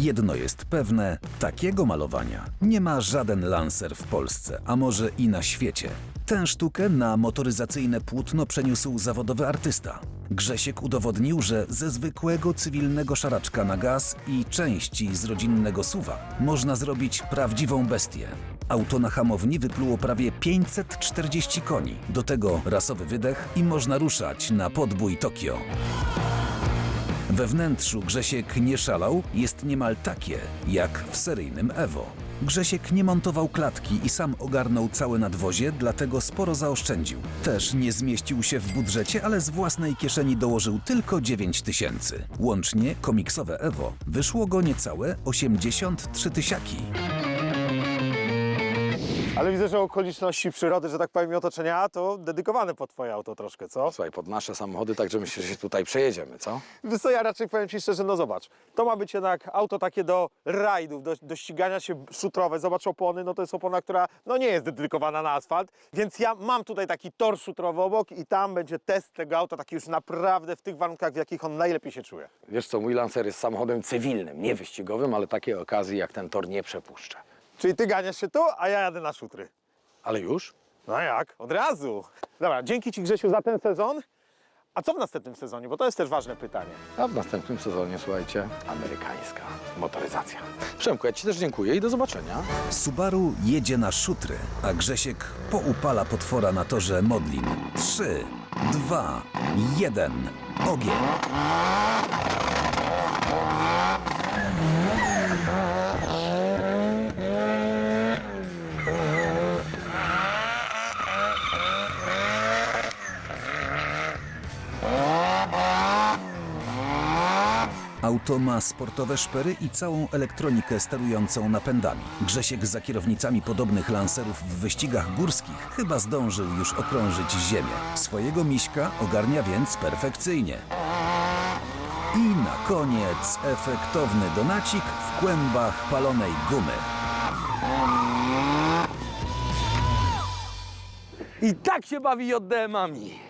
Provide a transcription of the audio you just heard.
Jedno jest pewne, takiego malowania nie ma żaden lancer w Polsce, a może i na świecie. Tę sztukę na motoryzacyjne płótno przeniósł zawodowy artysta. Grzesiek udowodnił, że ze zwykłego cywilnego szaraczka na gaz i części z rodzinnego suwa można zrobić prawdziwą bestię. Auto na hamowni wypluło prawie 540 koni. Do tego rasowy wydech i można ruszać na podbój Tokio. We wnętrzu Grzesiek nie szalał, jest niemal takie jak w seryjnym Evo. Grzesiek nie montował klatki i sam ogarnął całe nadwozie, dlatego sporo zaoszczędził. Też nie zmieścił się w budżecie, ale z własnej kieszeni dołożył tylko 9 tysięcy. Łącznie komiksowe Evo wyszło go niecałe 83 tysiaki. Ale widzę, że okoliczności przyrody, że tak powiem, i otoczenia to dedykowane pod twoje auto troszkę, co? Słuchaj, pod nasze samochody, także myślę, że się tutaj przejedziemy, co? Wiesz co, ja raczej powiem ci szczerze, no zobacz, to ma być jednak auto takie do rajdów, do, do ścigania się szutrowe. Zobacz opony, no to jest opona, która no nie jest dedykowana na asfalt, więc ja mam tutaj taki tor szutrowy obok i tam będzie test tego auta, taki już naprawdę w tych warunkach, w jakich on najlepiej się czuje. Wiesz co, mój Lancer jest samochodem cywilnym, nie wyścigowym, ale takiej okazji jak ten tor nie przepuszczę. Czyli ty ganiasz się tu, a ja jadę na szutry. Ale już? No jak? Od razu. Dobra, dzięki ci Grzesiu za ten sezon. A co w następnym sezonie? Bo to jest też ważne pytanie. A w następnym sezonie, słuchajcie, amerykańska motoryzacja. Przemku, ja Ci też dziękuję i do zobaczenia. Subaru jedzie na szutry, a Grzesiek poupala potwora na torze Modlin. 3, 2, 1, ogień. Auto ma sportowe szpery i całą elektronikę sterującą napędami. Grzesiek za kierownicami podobnych lancerów w wyścigach górskich chyba zdążył już okrążyć ziemię. Swojego miśka ogarnia więc perfekcyjnie. I na koniec efektowny donacik w kłębach palonej gumy. I tak się bawi JDM-ami.